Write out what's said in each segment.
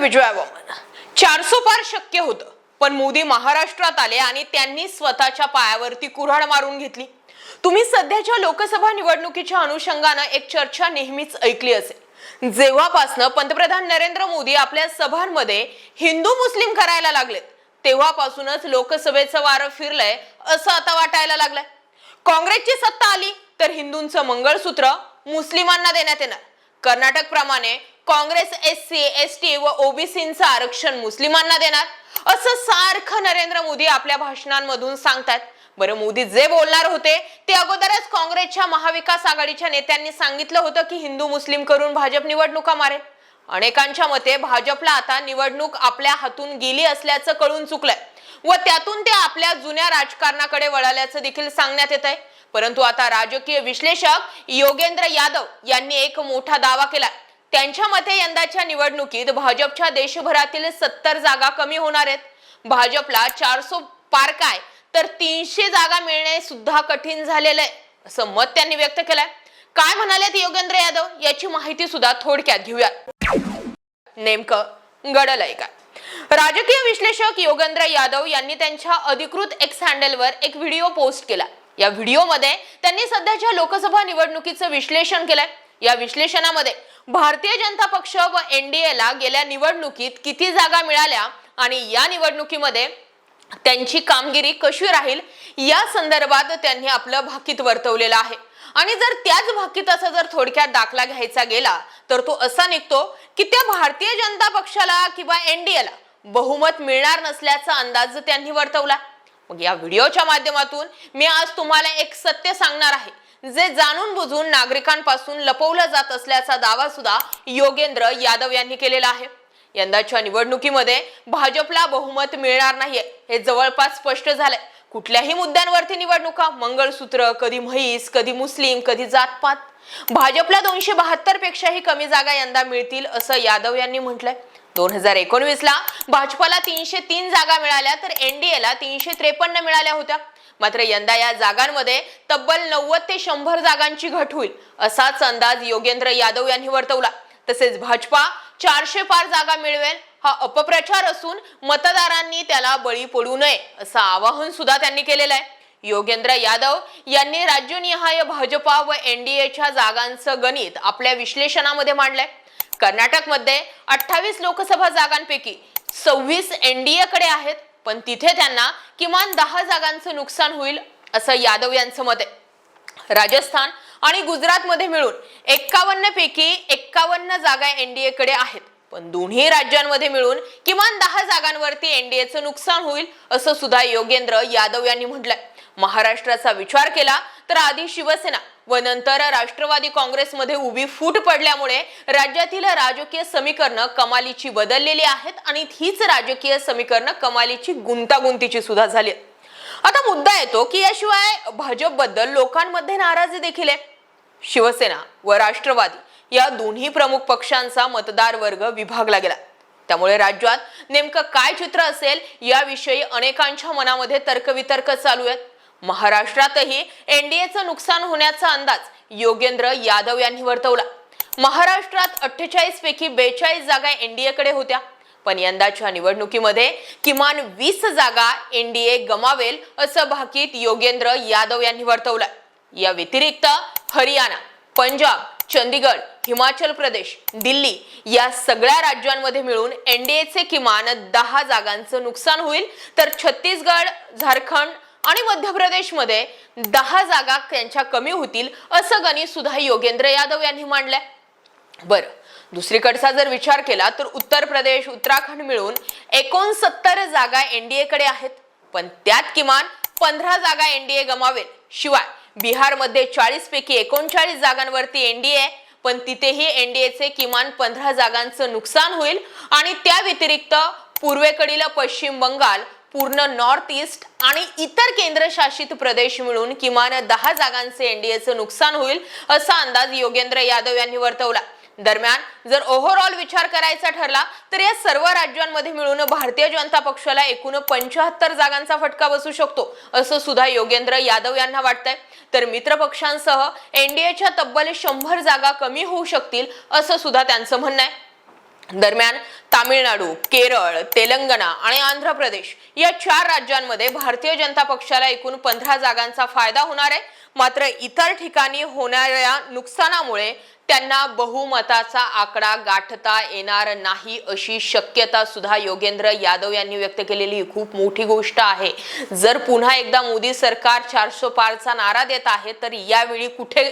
विजयावमन चारसो पार शक्य होतं पण मोदी महाराष्ट्रात आले आणि त्यांनी स्वतःच्या पायावरती कुऱ्हाड मारून घेतली. तुम्ही सध्याच्या लोकसभा निवडणुकीच्या अनुषंगानं एक चर्चा नेहमीच ऐकली असेल. जेव्हापासनं पंतप्रधान नरेंद्र मोदी आपल्या सभांमध्ये हिंदू मुस्लिम करायला लागलेत तेव्हापासूनच लोकसभेचं वारं फिरलंय असं आता वाटायला लागलंय. काँग्रेसची सत्ता आली तर हिंदूंचं मंगळसूत्र मुस्लिमांना देण्यात येणार. कर्नाटक प्रमाणे Congress S C S T व ओबीसीचं आरक्षण मुस्लिमांना देणार? असं सारखं नरेंद्र मोदी आपल्या भाषणांमधून सांगतात. बरं मोदी जे बोलणार होते ते अगोदरच काँग्रेसच्या महाविकास आघाडीच्या नेत्यांनी सांगितलं होतं की हिंदू मुस्लिम करून भाजप निवडणुका मारेल. अनेकांच्या मते भाजपला आता निवडणूक आपल्या हातून गेली असल्याचं कळून चुकलंय. व त्यातून ते आपल्या जुन्या राजकारणाकडे वळाल्याचं देखील सांगण्यात येत आहे परंतु आता राजकीय विश्लेषक योगेंद्र यादव यांनी एक मोठा दावा केला त्यांच्या मते यंदाच्या निवडणुकीत भाजपच्या देशभरातील सत्तर जागा कमी होणार आहेत. भाजपला चारशे पार काय तर तीनशे जागा मिळणे सुद्धा कठीण झालेलं आहे असं मत त्यांनी व्यक्त केलंय. काय म्हणालेत योगेंद्र यादव? याची माहिती सुद्धा थोडक्यात घेऊया नेमकं घडलंय काय? राजकीय विश्लेषक योगेंद्र यादव यांनी त्यांच्या अधिकृत एक्स हँडलवर एक व्हिडिओ पोस्ट केला. या व्हिडिओमध्ये त्यांनी सध्याच्या लोकसभा निवडणुकीचं विश्लेषण केलंय. या विश्लेषणामध्ये भारतीय जनता पक्ष व एनडीएला गेल्या निवडणुकीत किती जागा मिळाल्या आणि या निवडणुकीमध्ये त्यांची कामगिरी कशी राहील या संदर्भात त्यांनी आपलं भाकीत वर्तवलेलं आहे. आणि जर त्याच भाकीताचा जर थोडक्यात दाखला घ्यायचा गेला तर तो असा निघतो की त्या भारतीय जनता पक्षाला किंवा एनडीएला बहुमत मिळणार नसल्याचा अंदाज त्यांनी वर्तवला. मग या व्हिडिओच्या माध्यमातून मी आज तुम्हाला एक सत्य सांगणार आहे. जे जाणून बुजून नागरिकांपासून लपवलं जात असल्याचा दावा सुद्धा योगेंद्र यादव यांनी केलेला आहे. यंदाच्या निवडणुकीमध्ये भाजपला बहुमत मिळणार नाहीये हे जवळपास स्पष्ट झालंय. कुठल्याही मुद्द्यांवरती निवडणुका मंगळसूत्र कधी म्हैस कधी मुस्लिम कधी जातपात. भाजपला दोनशे बहात्तर पेक्षाही कमी जागा यंदा मिळतील असं यादव यांनी म्हटलंय. दोन हजार एकोणवीस ला भाजपाला तीनशे तीन जागा मिळाल्या तर एनडीएला तीनशे त्रेपन्न मिळाल्या होत्या. मात्र यंदा या जागांमध्ये तब्बल नव्वद ते शंभर जागांची घट होईल असाच अंदाज योगेंद्र यादव यांनी वर्तवला. तसेच भाजपा चारशे पार जागा मिळवेल हा अपप्रचार असून मतदारांनी त्याला बळी पडू नये असं आवाहन सुद्धा त्यांनी केलेलं आहे. योगेंद्र यादव यांनी राज्यनिहाय भाजपा व एनडीएच्या जागांचं गणित आपल्या विश्लेषणामध्ये मांडलंय. कर्नाटकमध्ये अठ्ठावीस लोकसभा जागांपैकी सव्वीस एनडीए कडे आहेत पण तिथे त्यांना किमान दहा जागांचं नुकसान होईल असं यादव यांचं मत आहे. राजस्थान आणि गुजरात मध्ये मिळून एक्कावन्न पैकी एक्कावन्न जागा एनडीए कडे आहेत पण दोन्ही राज्यांमध्ये मिळून किमान दहा जागांवरती एनडीएचं नुकसान होईल असं सुद्धा योगेंद्र यादव यांनी म्हटलंय. महाराष्ट्राचा विचार केला तर आधी शिवसेना व नंतर राष्ट्रवादी काँग्रेसमध्ये उभी फूट पडल्यामुळे राज्यातील राजकीय समीकरणं कमालीची बदललेली आहेत आणि हीच राजकीय समीकरणं कमालीची गुंतागुंतीची सुद्धा झाली. आता मुद्दा येतो की याशिवाय भाजपबद्दल लोकांमध्ये नाराजी देखील आहे. शिवसेना व राष्ट्रवादी या दोन्ही प्रमुख पक्षांचा मतदार वर्ग विभागला गेला. त्यामुळे राज्यात नेमकं काय चित्र असेल याविषयी अनेकांच्या मनामध्ये तर्कवितर्क चालू आहेत. महाराष्ट्रातही एनडीएचं नुकसान होण्याचा अंदाज योगेंद्र यादव यांनी वर्तवला. महाराष्ट्रात अठ्ठेचाळीस पैकी बेचाळीस जागा एनडीए कडे होत्या. पण यंदाच्या निवडणुकीमध्ये किमान वीस जागा एनडीए गमावेल असं भाकीत योगेंद्र यादव यांनी वर्तवलंय. या व्यतिरिक्त हरियाणा पंजाब चंदीगड हिमाचल प्रदेश दिल्ली या सगळ्या राज्यांमध्ये मिळून एनडीएचे किमान दहा जागांचं नुकसान होईल. तर छत्तीसगड झारखंड आणि मध्य प्रदेशमध्ये दहा जागा त्यांच्या कमी होतील असं गणित सुद्धा योगेंद्र यादव यांनी मांडलंय. बर दुसरीकडचा जर विचार केला तर उत्तर प्रदेश उत्तराखंड मिळून एकोणसत्तर जागा एनडीए कडे आहेत. पण त्यात किमान पंधरा जागा एनडीए गमावेल. शिवाय बिहारमध्ये चाळीस पैकी एकोणचाळीस जागांवरती एनडीए पण तिथेही एनडीएचे किमान पंधरा जागांचं नुकसान होईल. आणि त्या व्यतिरिक्त पूर्वेकडील पश्चिम बंगाल पूर्ण नॉर्थ ईस्ट आणि इतर केंद्रशासित प्रदेश मिळून किमान दहा जागांचे एनडीएचं नुकसान होईल असा अंदाज योगेंद्र यादव यांनी वर्तवला. दरम्यान जर ओव्हरऑल विचार करायचा ठरला तर या सर्व राज्यांमध्ये मिळून भारतीय जनता पक्षाला एकूण पंचाहत्तर जागांचा फटका बसू शकतो असं सुद्धा योगेंद्र यादव यांना वाटतंय. तर मित्र पक्षांसह एनडीएच्या तब्बल शंभर जागा कमी होऊ शकतील असं सुद्धा त्यांचं म्हणणं आहे. दरम्यान तामिळनाडू केरळ तेलंगणा आणि आंध्र प्रदेश या चार राज्यांमध्ये भारतीय जनता पक्षाला एकूण पंधरा जागांचा फायदा होणार आहे. मात्र इतर ठिकाणी होणाऱ्या नुकसानामुळे त्यांना बहुमताचा आकडा गाठता येणार नाही अशी शक्यता सुद्धा योगेंद्र यादव यांनी व्यक्त केलेली खूप मोठी गोष्ट आहे. जर पुन्हा एकदा मोदी सरकार चारशे पारचा नारा देत आहे तर यावेळी कुठे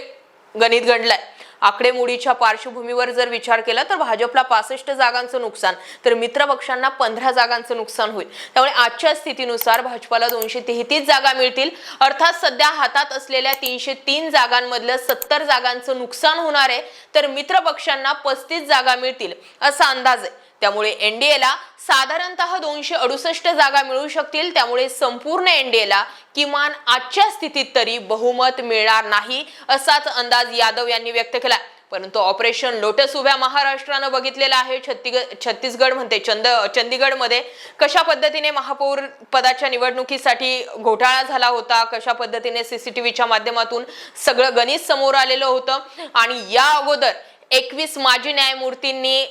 गणित घडलंय? आकडेमोडीच्या पार्श्वभूमीवर जर विचार केला तर भाजपला पासष्ट जागांचं नुकसान तर मित्र पक्षांना पंधरा जागांचं नुकसान होईल. त्यामुळे आजच्या स्थितीनुसार भाजपाला दोनशे तेहतीस जागा मिळतील. अर्थात सध्या हातात असलेल्या तीनशे तीन जागांमधलं सत्तर जागांचं नुकसान होणार आहे तर मित्र पक्षांना पस्तीस जागा मिळतील असा अंदाज आहे. त्यामुळे एनडीएला साधारणतः दोनशे अडुसष्ट जागा मिळू शकतील. त्यामुळे संपूर्ण एनडीएला किमान आजच्या स्थितीत तरी बहुमत मिळणार नाही असाच अंदाज यादव यांनी व्यक्त केला परंतु ऑपरेशन लोटस उभ्या महाराष्ट्रानं बघितलेलं आहे. छत्तीगड छत्तीसगड म्हणते चंद चंदीगडमध्ये कशा पद्धतीने महापौर पदाच्या निवडणुकीसाठी घोटाळा झाला होता कशा पद्धतीने सीसीटीव्हीच्या माध्यमातून सगळं गणित समोर आलेलं होतं आणि या अगोदर एकवीस माजी न्यायमूर्तींनी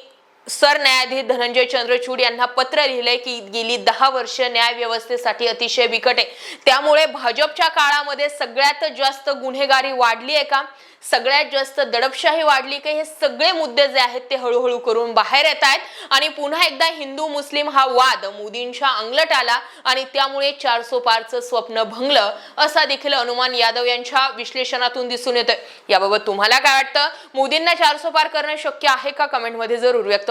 सरन्यायाधीश धनंजय चंद्रचूड यांना पत्र लिहिलंय की गेली दहा वर्ष न्याय व्यवस्थेसाठी अतिशय बिकट आहे. त्यामुळे भाजपच्या काळामध्ये सगळ्यात जास्त गुन्हेगारी वाढली आहे का? सगळ्यात जास्त दडपशाही वाढली का? हे सगळे मुद्दे जे आहेत ते हळूहळू करून बाहेर येत आहेत. आणि पुन्हा एकदा हिंदू मुस्लिम हा वाद मोदींच्या अंगलट आला आणि त्यामुळे चारसो पारचं स्वप्न भंगलं असा देखील हनुमान यादव यांच्या विश्लेषणातून दिसून येतोय. याबाबत तुम्हाला काय वाटतं? मोदींना चारसो पार करणं शक्य आहे का? कमेंटमध्ये जरूर व्यक्त